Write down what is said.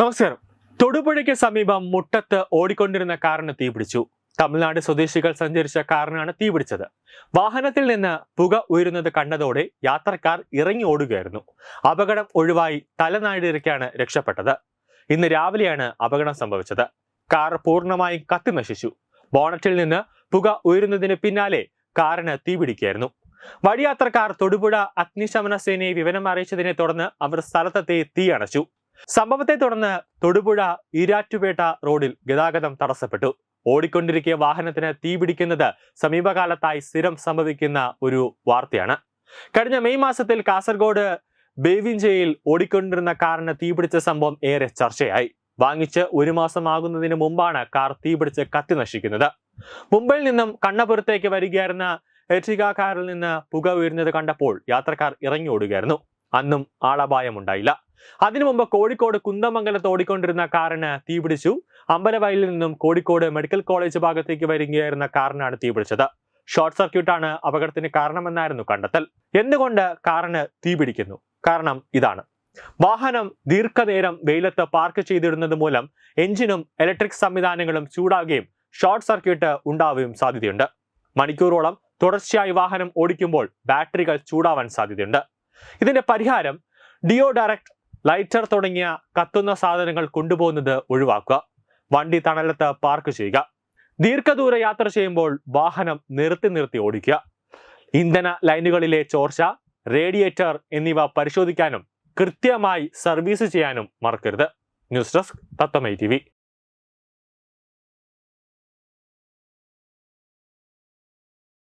നമസ്കാരം. തൊടുപുഴയ്ക്ക് സമീപം മുട്ടത്ത് ഓടിക്കൊണ്ടിരുന്ന കാറിന് തീപിടിച്ചു തമിഴ്നാട് സ്വദേശികൾ സഞ്ചരിച്ച കാറിനാണ് തീപിടിച്ചത് വാഹനത്തിൽ നിന്ന് പുക ഉയരുന്നത് കണ്ടതോടെ യാത്രക്കാർ ഇറങ്ങി ഓടുകയായിരുന്നു. അപകടം ഒഴിവായി തലനാടിരക്കാണ് രക്ഷപ്പെട്ടത്. ഇന്ന് രാവിലെയാണ് അപകടം സംഭവിച്ചത്. കാർ പൂർണമായും കത്തി നശിച്ചു. ബോണറ്റിൽ നിന്ന് പുക ഉയരുന്നതിന് പിന്നാലെ കാറിന് തീപിടിക്കുകയായിരുന്നു വഴിയാത്രക്കാർ തൊടുപുഴ അഗ്നിശമന സേനയെ വിവരം അറിയിച്ചതിനെ തുടർന്ന് അവർ സ്ഥലത്തെത്തി തീ അണച്ചു. സംഭവത്തെ തുടർന്ന് തൊടുപുഴ ഈരാറ്റുപേട്ട റോഡിൽ ഗതാഗതം തടസ്സപ്പെട്ടു. ഓടിക്കൊണ്ടിരിക്കിയ വാഹനത്തിന് തീപിടിക്കുന്നത് സമീപകാലത്തായി സ്ഥിരം സംഭവിക്കുന്ന ഒരു വാർത്തയാണ്. കഴിഞ്ഞ മെയ് മാസത്തിൽ കാസർഗോഡ് ബേവിഞ്ചയിൽ ഓടിക്കൊണ്ടിരുന്ന കാറിന് തീപിടിച്ച സംഭവം ഏറെ ചർച്ചയായി. വാങ്ങിച്ച് ഒരു മാസമാകുന്നതിന് മുമ്പാണ് കാർ തീപിടിച്ച് കത്തി നശിക്കുന്നത്. മുംബൈയിൽ നിന്നും കണ്ണപുരത്തേക്ക് വരികയായിരുന്ന എർട്ടിക കാറിൽ നിന്ന് പുക ഉയരുന്നത് കണ്ടപ്പോൾ യാത്രക്കാർ ഇറങ്ങി ഓടുകയായിരുന്നു. അന്നും ആളപായമുണ്ടായില്ല. അതിനു മുമ്പ് കോഴിക്കോട് കുന്ദമംഗലത്ത് ഓടിക്കൊണ്ടിരുന്ന കാറിന് തീപിടിച്ചു അമ്പലവയലിൽ നിന്നും കോഴിക്കോട് മെഡിക്കൽ കോളേജ് ഭാഗത്തേക്ക് വരികയായിരുന്ന കാറിനാണ് തീപിടിച്ചത് ഷോർട്ട് സർക്യൂട്ടാണ് അപകടത്തിന് കാരണമെന്നായിരുന്നു കണ്ടെത്തൽ. എന്തുകൊണ്ട് കാറിന് തീപിടിക്കുന്നു കാരണം ഇതാണ്. വാഹനം ദീർഘനേരം വെയിലത്ത് പാർക്ക് ചെയ്തിടുന്നത് മൂലം എഞ്ചിനും ഇലക്ട്രിക് സംവിധാനങ്ങളും ചൂടാകുകയും ഷോർട്ട് സർക്യൂട്ട് ഉണ്ടാവുകയും സാധ്യതയുണ്ട്. മണിക്കൂറോളം തുടർച്ചയായി വാഹനം ഓടിക്കുമ്പോൾ ബാറ്ററികൾ ചൂടാവാൻ സാധ്യതയുണ്ട്. ഇതിന്റെ പരിഹാരം ഡിയോ ഡയറക്ട് ലൈറ്റർ തുടങ്ങിയ കത്തുന്ന സാധനങ്ങൾ കൊണ്ടുപോകുന്നത് ഒഴിവാക്കുക. വണ്ടി തണലത്ത് പാർക്ക് ചെയ്യുക. ദീർഘദൂര യാത്ര ചെയ്യുമ്പോൾ വാഹനം നിർത്തി നിർത്തി ഓടിക്കുക. ഇന്ധന ലൈനുകളിലെ ചോർച്ച റേഡിയേറ്റർ എന്നിവ പരിശോധിക്കാനും കൃത്യമായി സർവീസ് ചെയ്യാനും മറക്കരുത്. News desk തത്തമൈ T